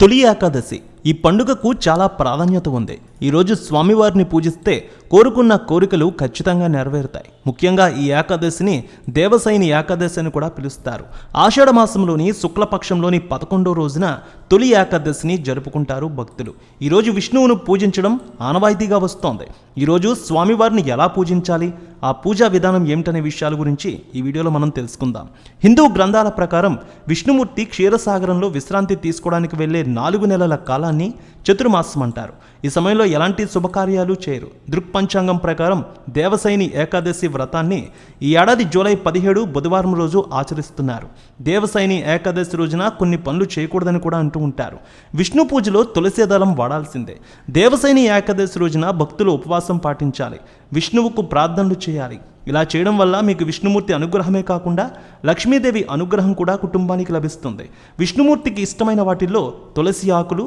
తొలి ఏకాదశి. ఈ పండుగకు చాలా ప్రాధాన్యత ఉంది. ఈరోజు స్వామివారిని పూజిస్తే కోరుకున్న కోరికలు ఖచ్చితంగా నెరవేరుతాయి. ముఖ్యంగా ఈ ఏకాదశిని దేవసైని ఏకాదశి అని కూడా పిలుస్తారు. ఆషాఢ మాసంలోని శుక్లపక్షంలోని పదకొండో రోజున తొలి ఏకాదశిని జరుపుకుంటారు భక్తులు. ఈరోజు విష్ణువును పూజించడం ఆనవాయితీగా వస్తోంది. ఈరోజు స్వామివారిని ఎలా పూజించాలి? ఆ పూజా విధానం ఏమిటనే విషయాల గురించి ఈ వీడియోలో మనం తెలుసుకుందాం. హిందూ గ్రంథాల ప్రకారం విష్ణుమూర్తి క్షీరసాగరంలో విశ్రాంతి తీసుకోవడానికి వెళ్ళే నాలుగు నెలల కాలం కాలాన్ని చతుర్మాసం అంటారు ఈ సమయంలో ఎలాంటి శుభకార్యాలు చేయరు. దృక్పంచాంగం ప్రకారం దేవసైని ఏకాదశి వ్రతాన్ని ఈ ఏడాది జూలై పదిహేడు బుధవారం రోజు ఆచరిస్తున్నారు. దేవసైని ఏకాదశి రోజున కొన్ని పనులు చేయకూడదని కూడా అంటూ ఉంటారు. విష్ణు పూజలో తులసి దళం వాడాల్సిందే. దేవసైని ఏకాదశి రోజున భక్తులు ఉపవాసం పాటించాలి. విష్ణువుకు ప్రార్థనలు చేయాలి. ఇలా చేయడం వల్ల మీకు విష్ణుమూర్తి అనుగ్రహమే కాకుండా లక్ష్మీదేవి అనుగ్రహం కూడా కుటుంబానికి లభిస్తుంది. విష్ణుమూర్తికి ఇష్టమైన వాటిల్లో తులసి ఆకులు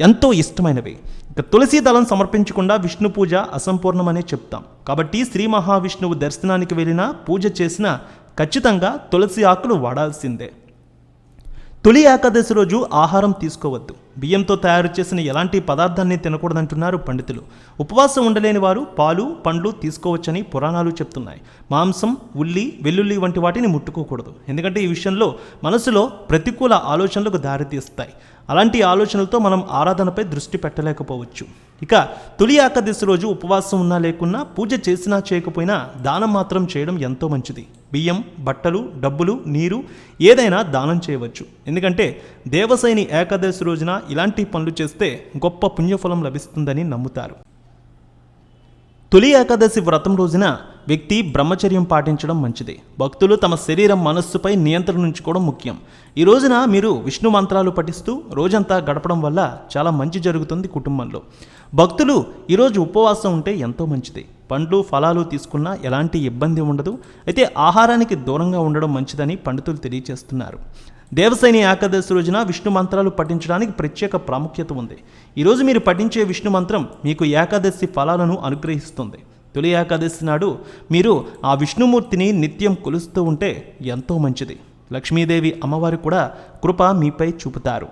ఎంతో ఇష్టమైనవి. ఇక తులసి దళం సమర్పించకుండా విష్ణు పూజ అసంపూర్ణమనే చెప్తాం. కాబట్టి శ్రీ మహావిష్ణువు దర్శనానికి వెళ్ళినా పూజ చేసినా ఖచ్చితంగా తులసి ఆకులు వాడాల్సిందే. తొలి ఏకాదశి రోజు ఆహారం తీసుకోవద్దు. బియ్యంతో తయారు చేసిన ఎలాంటి పదార్థాన్ని తినకూడదంటున్నారు పండితులు. ఉపవాసం ఉండలేని వారు పాలు పండ్లు తీసుకోవచ్చని పురాణాలు చెప్తున్నాయి. మాంసం ఉల్లి వెల్లుల్లి వంటి వాటిని ముట్టుకోకూడదు. ఎందుకంటే ఈ విషయంలో మనసులో ప్రతికూల ఆలోచనలకు దారితీస్తాయి అలాంటి ఆలోచనలతో మనం ఆరాధనపై దృష్టి పెట్టలేకపోవచ్చు. ఇక తొలి ఏకాదశి రోజు ఉపవాసం ఉన్నా లేకున్నా పూజ చేసినా చేయకపోయినా దానం మాత్రం చేయడం ఎంతో మంచిది. బియ్యం బట్టలు డబ్బులు నీరు ఏదైనా దానం చేయవచ్చు. ఎందుకంటే దేవసైని ఏకాదశి రోజున ఇలాంటి పనులు చేస్తే గొప్ప పుణ్యఫలం లభిస్తుందని నమ్ముతారు. తొలి ఏకాదశి వ్రతం రోజున వ్యక్తి బ్రహ్మచర్యం పాటించడం మంచిది. భక్తులు తమ శరీరం మనస్సుపై నియంత్రణ ఉంచుకోవడం ముఖ్యం. ఈ రోజున మీరు విష్ణు మంత్రాలు పఠిస్తూ రోజంతా గడపడం వల్ల చాలా మంచి జరుగుతుంది కుటుంబంలో. భక్తులు ఈరోజు ఉపవాసం ఉంటే ఎంతో మంచిది. పండ్లు ఫలాలు తీసుకున్నా ఎలాంటి ఇబ్బంది ఉండదు. అయితే ఆహారానికి దూరంగా ఉండడం మంచిదని పండితులు తెలియజేస్తున్నారు. దేవసేని ఏకాదశి రోజున విష్ణు మంత్రాలు పఠించడానికి ప్రత్యేక ప్రాముఖ్యత ఉంది. ఈరోజు మీరు పఠించే విష్ణు మంత్రం మీకు ఏకాదశి ఫలాలను అనుగ్రహిస్తుంది. తొలి ఏకాదశి నాడు మీరు ఆ విష్ణుమూర్తిని నిత్యం కొలుస్తూ ఉంటే ఎంతో మంచిది. లక్ష్మీదేవి అమ్మవారు కూడా కృప మీపై చూపుతారు.